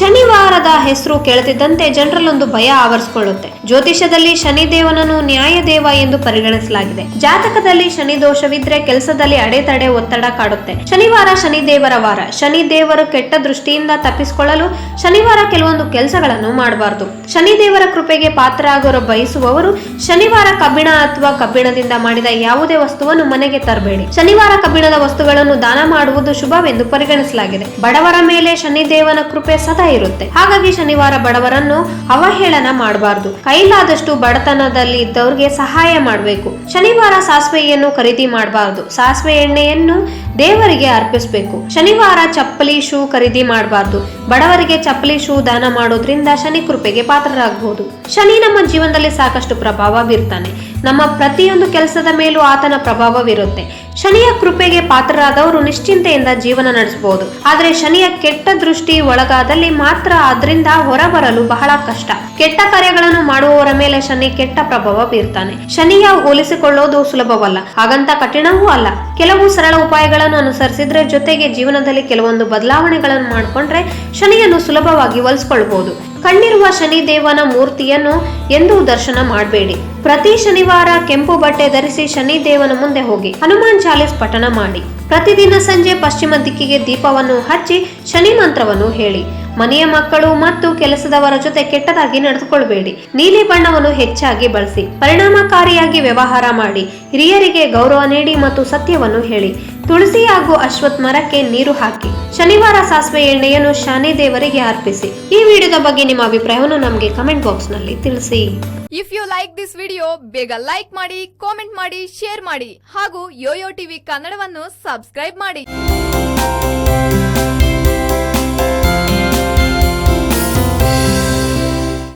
ಶನಿವಾರದ ಹೆಸರು ಕೇಳುತ್ತಿದ್ದಂತೆ ಜನರಲ್ಲೊಂದು ಭಯ ಆವರಿಸಿಕೊಳ್ಳುತ್ತೆ. ಜ್ಯೋತಿಷದಲ್ಲಿ ಶನಿದೇವನನ್ನು ನ್ಯಾಯದೇವ ಎಂದು ಪರಿಗಣಿಸಲಾಗಿದೆ. ಜಾತಕದಲ್ಲಿ ಶನಿ ದೋಷವಿದ್ರೆ ಕೆಲಸದಲ್ಲಿ ಅಡೆತಡೆ ಒತ್ತಡ ಕಾಡುತ್ತೆ. ಶನಿವಾರ ಶನಿದೇವರ ವಾರ. ಶನಿದೇವರು ಕೆಟ್ಟ ದೃಷ್ಟಿಯಿಂದ ತಪ್ಪಿಸಿಕೊಳ್ಳಲು ಶನಿವಾರ ಕೆಲವೊಂದು ಕೆಲಸಗಳನ್ನು ಮಾಡಬಾರದು. ಶನಿದೇವರ ಕೃಪೆಗೆ ಪಾತ್ರ ಆಗೋರು ಬಯಸುವವರು ಶನಿವಾರ ಕಬ್ಬಿಣ ಅಥವಾ ಕಬ್ಬಿಣದಿಂದ ಮಾಡಿದ ಯಾವುದೇ ವಸ್ತುವನ್ನು ಮನೆಗೆ ತರಬೇಡಿ. ಶನಿವಾರ ಕಬ್ಬಿಣದ ವಸ್ತುಗಳನ್ನು ದಾನ ಮಾಡುವುದು ಶುಭವೆಂದು ಪರಿಗಣಿಸಲಾಗಿದೆ. ಬಡವರ ಮೇಲೆ ಶನಿದೇವನ ಕೃಪೆ ಸದಾ ಇರುತ್ತೆ. ಹಾಗಾಗಿ ಶನಿವಾರ ಬಡವರನ್ನು ಅವಹೇಳನ ಮಾಡಬಾರದು. ಕೈಲಾದಷ್ಟು ಬಡತನದಲ್ಲಿ ಇದ್ದವ್ರಿಗೆ ಸಹಾಯ ಮಾಡಬೇಕು. ಶನಿವಾರ ಸಾಸಿವೆಯನ್ನು ಖರೀದಿ ಮಾಡಬಾರದು. ಸಾಸಿವೆ ಎಣ್ಣೆಯನ್ನು ದೇವರಿಗೆ ಅರ್ಪಿಸಬೇಕು. ಶನಿವಾರ ಚಪ್ಪಲಿ ಶೂ ಖರೀದಿ ಮಾಡಬಾರದು. ಬಡವರಿಗೆ ಚಪ್ಪಲಿ ಶೂ ದಾನ ಮಾಡೋದ್ರಿಂದ ಶನಿ ಕೃಪೆಗೆ ಪಾತ್ರರಾಗಬಹುದು. ಶನಿ ನಮ್ಮ ಜೀವನದಲ್ಲಿ ಸಾಕಷ್ಟು ಪ್ರಭಾವ ಬೀರ್ತಾನೆ. ನಮ್ಮ ಪ್ರತಿಯೊಂದು ಕೆಲಸದ ಮೇಲೂ ಆತನ ಪ್ರಭಾವವಿರುತ್ತೆ. ಶನಿಯ ಕೃಪೆಗೆ ಪಾತ್ರರಾದವರು ನಿಶ್ಚಿಂತೆಯಿಂದ ಜೀವನ ನಡೆಸಬಹುದು. ಆದರೆ ಶನಿಯ ಕೆಟ್ಟ ದೃಷ್ಟಿ ಒಳಗಾದಲ್ಲಿ ಮಾತ್ರ ಅದರಿಂದ ಹೊರಬರಲು ಬಹಳ ಕಷ್ಟ. ಕೆಟ್ಟ ಕಾರ್ಯಗಳನ್ನು ಮಾಡುವವರ ಮೇಲೆ ಶನಿ ಕೆಟ್ಟ ಪ್ರಭಾವ ಬೀರ್ತಾನೆ. ಶನಿಯ ಹೋಲಿಸಿಕೊಳ್ಳೋದು ಸುಲಭವಲ್ಲ. ಹಾಗಂತ ಕಠಿಣವೂ ಅಲ್ಲ. ಕೆಲವು ಸರಳ ಉಪಾಯಗಳನ್ನು ಅನುಸರಿಸಿದ್ರೆ ಜೊತೆಗೆ ಜೀವನದಲ್ಲಿ ಕೆಲವೊಂದು ಬದಲಾವಣೆಗಳನ್ನು ಮಾಡಿಕೊಂಡ್ರೆ ಶನಿಯನ್ನು ಸುಲಭವಾಗಿ ಒಲಿಸ್ಕೊಳ್ಬಹುದು ಕಣ್ಣಿರುವ ಶನಿದೇವನ ಮೂರ್ತಿಯನ್ನು ಎಂದೂ ದರ್ಶನ ಮಾಡಬೇಡಿ. ಪ್ರತಿ ಶನಿವಾರ ಕೆಂಪು ಬಟ್ಟೆ ಧರಿಸಿ ಶನಿದೇವನ ಮುಂದೆ ಹೋಗಿ ಹನುಮಾನ್ ಚಾಲೀಸ್ ಪಠಣ ಮಾಡಿ. ಪ್ರತಿದಿನ ಸಂಜೆ ಪಶ್ಚಿಮ ದಿಕ್ಕಿಗೆ ದೀಪವನ್ನು ಹಚ್ಚಿ ಶನಿ ಮಂತ್ರವನ್ನು ಹೇಳಿ. ಮನೆಯ ಮಕ್ಕಳು ಮತ್ತು ಕೆಲಸದವರ ಜೊತೆ ಕೆಟ್ಟದಾಗಿ ನಡೆದುಕೊಳ್ಬೇಡಿ ನೀಲಿ ಬಣ್ಣವನ್ನು ಹೆಚ್ಚಾಗಿ ಬಳಸಿ, ಪರಿಣಾಮಕಾರಿಯಾಗಿ ವ್ಯವಹಾರ ಮಾಡಿ, ಹಿರಿಯರಿಗೆ ಗೌರವ ನೀಡಿ ಮತ್ತು ಸತ್ಯವನ್ನು ಹೇಳಿ. ತುಳಸಿ ಹಾಗೂ ಅಶ್ವತ್ ಮರಕ್ಕೆ ನೀರು ಹಾಕಿ, ಶನಿವಾರ ಸಾಸಿವೆ ಎಣ್ಣೆಯನ್ನು ಶನಿ ದೇವರಿಗೆ ಅರ್ಪಿಸಿ. ಈ ವಿಡಿಯೋದ ಬಗ್ಗೆ ನಿಮ್ಮ ಅಭಿಪ್ರಾಯವನ್ನು ನಮಗೆ ಕಮೆಂಟ್ ಬಾಕ್ಸ್ನಲ್ಲಿ ತಿಳಿಸಿ. If you like this video ಬೇಗ ಲೈಕ್ ಮಾಡಿ ಕಾಮೆಂಟ್ ಮಾಡಿ ಶೇರ್ ಮಾಡಿ ಹಾಗೂ ಯೋಯೋ ಟಿವಿ ಕನ್ನಡವನ್ನು ಸಬ್ಸ್ಕ್ರೈಬ್ ಮಾಡಿ.